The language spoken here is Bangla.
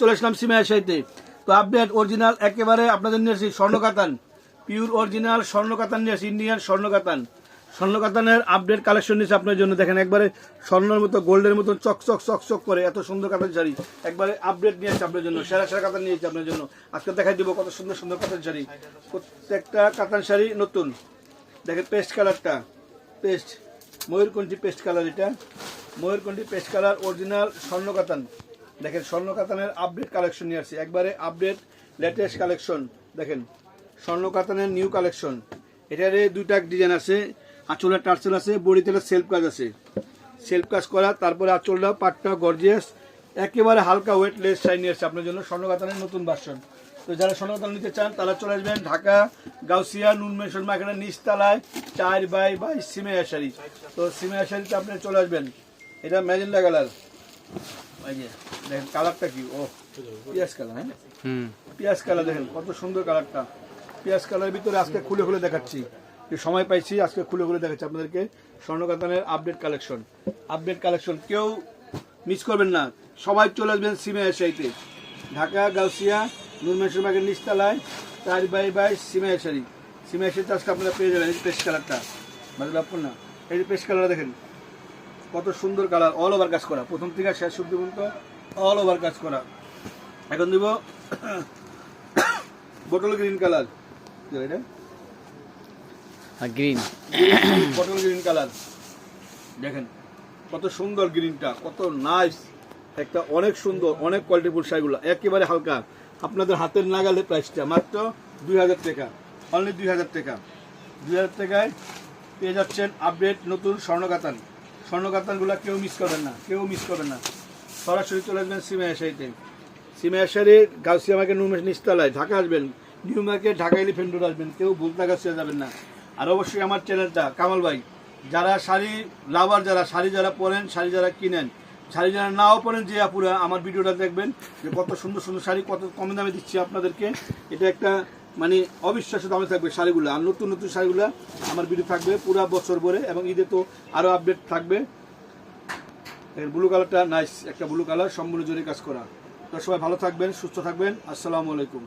চলে আসলাম সিমাইয়ের সাইতে তো আপডেট অরিজিনাল একেবারে আপনাদের নিয়ে আসি, স্বর্ণকাতান। পিওর অরিজিনাল স্বর্ণকাতান নিয়ে আসি ইন্ডিয়ান স্বর্ণকাতান। স্বর্ণকাতানের আপডেট কালেকশন নিয়েছে আপনার জন্য। দেখেন একবারে স্বর্ণের মতো, গোল্ডের মতো চকচক চকচক করে এত সুন্দর কাতান শাড়ি। একবারে আপডেট নিয়ে আসছে আপনার জন্য, সেরা সেরা কাতান নিয়েছে আপনার জন্য। আজকে দেখাই দিব কত সুন্দর সুন্দর কাতান শাড়ি। প্রত্যেকটা কাতান শাড়ি নতুন। দেখেন পেস্ট কালারটা পেস্ট ময়ূরকণ্ঠী পেস্ট কালার এটা। ময়ূরকণ্ঠী পেস্ট কালার অরিজিনাল স্বর্ণ কাতান দেখেন স্বর্ণ কাতানের আপডেট কালেকশন নিয়ে আসছি। একবারে আপডেট লেটেস্ট কালেকশন দেখেন স্বর্ণ কাতানের নিউ কালেকশন এটারে দুইটা ডিজাইন আছে, আঁচলের টার্সেল আছে বডিতে সেলফ কাজ আছে। সেলফ কাজ করা, তারপরে আঁচলটা, পাটটা গর্জিয়াস একেবারে হালকা ওয়েট লেস শাড়ি নিয়ে আসছে আপনার জন্য স্বর্ণ কাতানের নতুন ভার্সন তো যারা স্বর্ণকাতান নিতে চান, তারা চলে আসবেন ঢাকা, গাউসিয়া, নুন মেশন মার্কেটের নিচতলায়, চার বাই বাই সিমে আশারি তো সিমে আশারিতে আপনি চলে আসবেন। এটা ম্যাজেন্ডা কালার। যে দেখেন কালারটা কি? ও পিয়াজ কালার হ্যাঁ? হুম। পিয়াজ কালার দেখেন কত সুন্দর কালারটা পিয়াজ কালারের ভিতরে আজকে খুলে খুলে দেখাচ্ছি। যে সময় পাইছি আজকে খুলে খুলে দেখাচ্ছি আপনাদেরকে। স্বর্ণকাতানের আপডেট কালেকশন আপডেট কালেকশন কেউ মিস করবেন না। সবাই চলে আসবেন সিমে এসাইতে ঢাকা গাউসিয়া নুরমেশ্বর বাগের নিচতলায় চার বাই বাই সিমে এসারি সিমে এসারিতে আজকে আপনারা পেয়ে যাবেন এই পেস্ট কালারটা আপনার না। এই পেস্ট কালার দেখেন। কত সুন্দর কালার অল ওভার কাজ করা। প্রথম থেকে শেষ অব্দি পর্যন্ত অল ওভার কাজ করা। এখন দিব বটল গ্রিন কালার এটা। গ্রিন বটল গ্রিন কালার দেখেন কত সুন্দর গ্রিনটা কত নাইস একটা অনেক সুন্দর অনেক কোয়ালিটিফুল শাড়িগুলো। একেবারে হালকা। আপনাদের হাতের নাগালে প্রাইসটা মাত্র দুই হাজার টাকা। অনলি দুই হাজার টাকা। দুই হাজার টাকায় পেয়ে যাচ্ছেন আপডেট নতুন স্বর্ণকাতান। স্বর্ণকাতানগুলো কেউ মিস করবেন না, কেউ মিস করবেন না। সরাসরি চলে আসবেন সিমে আশাইতে সিমে আশারি গাউসিয়া মার্কেট নুমেশ নিচতলায়, ঢাকা আসবেন। New market, Dhaka elephant road আসবেন, কেউ ভুলতা গাছিয়া যাবেন না। আর অবশ্যই আমার চ্যানেলটা, কামাল ভাই, যারা শাড়ি লাভার, যারা শাড়ি যারা পরেন, শাড়ি যারা কিনেন, শাড়ি যারা নাও পরেন, যে আপুরা, আমার ভিডিওটা দেখবেন যে কত সুন্দর সুন্দর শাড়ি, কত কম দামে দিচ্ছি আপনাদেরকে। এটা একটা মানে অবিশ্বাস্য দামে থাকবে শাড়িগুলো। আর নতুন নতুন শাড়িগুলো আমার ভিডিও থাকবে পুরো বছর ভরে এবং ঈদে তো আরও আপডেট থাকবে। ব্লু কালারটা নাইস একটা ব্লু কালার সম্পূর্ণ জোরে কাজ করা। তো সবাই ভালো থাকবেন, সুস্থ থাকবেন। আসসালামু আলাইকুম।